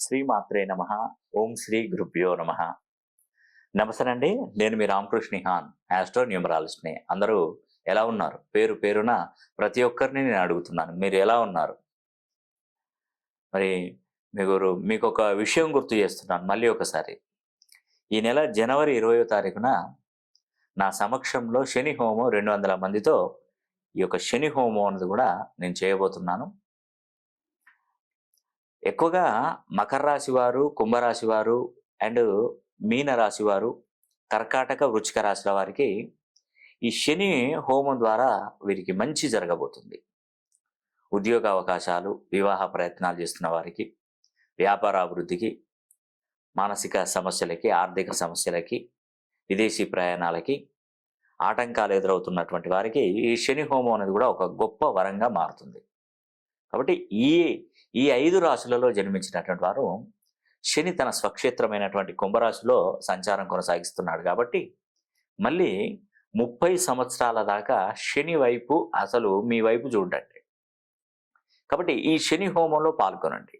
శ్రీమాత్రే నమ. ఓం శ్రీ గురుభ్యో నమ. నమస్తేనండి నేను మీ రామకృష్ణ హాన్ యాస్ట్రో న్యూమరాలజిస్ట్ని. అందరూ ఎలా ఉన్నారు? పేరు పేరున ప్రతి ఒక్కరిని నేను అడుగుతున్నాను. మీరు ఎలా ఉన్నారు? మరి మీకు మీకు ఒక విషయం గుర్తు చేస్తున్నాను మళ్ళీ ఒకసారి. ఈ నెల జనవరి ఇరవయో తారీఖున నా సమక్షంలో శని హోమం రెండు వందల మందితో ఈ యొక్క శని హోమం అనేది కూడా నేను చేయబోతున్నాను. ఎక్కువగా మకర రాశి వారు కుంభరాశి వారు అండ్ మీన రాశి వారు కర్కాటక వృచ్చిక రాశుల వారికి ఈ శని హోమం ద్వారా వీరికి మంచి జరగబోతుంది. ఉద్యోగ అవకాశాలు వివాహ ప్రయత్నాలు చేస్తున్న వారికి వ్యాపార అభివృద్ధికి మానసిక సమస్యలకి ఆర్థిక సమస్యలకి విదేశీ ప్రయాణాలకి ఆటంకాలు ఎదురవుతున్నటువంటి వారికి ఈ శని హోమం అనేది కూడా ఒక గొప్ప వరంగా మారుతుంది. కాబట్టి ఈ ఈ ఐదు రాశులలో జన్మించినటువంటి వారు శని తన స్వక్షేత్రమైనటువంటి కుంభరాశిలో సంచారం కొనసాగిస్తున్నాడు కాబట్టి మళ్ళీ ముప్పై సంవత్సరాల దాకా శని వైపు అసలు మీ వైపు చూడండి. కాబట్టి ఈ శని హోమంలో పాల్గొనండి.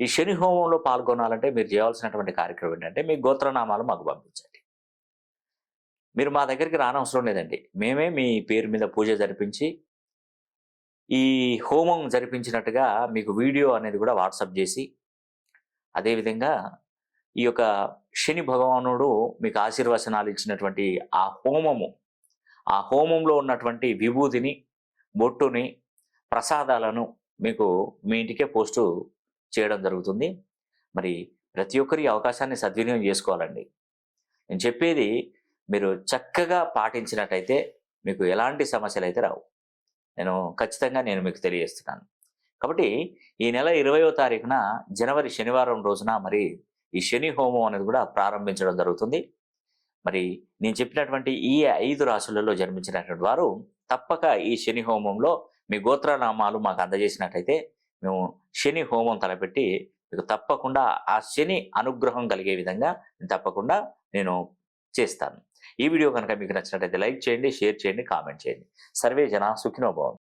ఈ శని హోమంలో పాల్గొనాలంటే మీరు చేయాల్సినటువంటి కార్యక్రమం ఏంటంటే మీ గోత్రనామాలు మాకు పంపించండి. మీరు మా దగ్గరికి రానవసరం లేదండి. మేమే మీ పేరు మీద పూజ జరిపించి ఈ హోమం జరిపించినట్టుగా మీకు వీడియో అనేది కూడా వాట్సాప్ చేసి అదేవిధంగా ఈ యొక్క శని భగవానుడు మీకు ఆశీర్వచనాలు ఇచ్చినటువంటి ఆ హోమము ఆ హోమంలో ఉన్నటువంటి విభూతిని బొట్టుని ప్రసాదాలను మీకు మీ ఇంటికే పోస్టు చేయడం జరుగుతుంది. మరి ప్రతి ఒక్కరి అవకాశాన్ని సద్వినియోగం చేసుకోవాలండి. నేను చెప్పేది మీరు చక్కగా పాటించినట్టయితే మీకు ఎలాంటి సమస్యలు అయితే రావు. నేను ఖచ్చితంగా నేను మీకు తెలియజేస్తున్నాను. కాబట్టి ఈ నెల ఇరవయో తారీఖున జనవరి శనివారం రోజున మరి ఈ శని హోమం అనేది కూడా ప్రారంభించడం జరుగుతుంది. మరి నేను చెప్పినటువంటి ఈ ఐదు రాశులలో జన్మించినటువంటి వారు తప్పక ఈ శని హోమంలో మీ గోత్రనామాలు మాకు అందజేసినట్టయితే మేము శని హోమం తలపెట్టి మీకు తప్పకుండా ఆ శని అనుగ్రహం కలిగే విధంగా తప్పకుండా నేను చేస్తాను. ఈ వీడియో కనుక మీకు నచ్చినట్టయితే లైక్ చేయండి షేర్ చేయండి కామెంట్ చేయండి. సర్వే జన సుఖినోభవం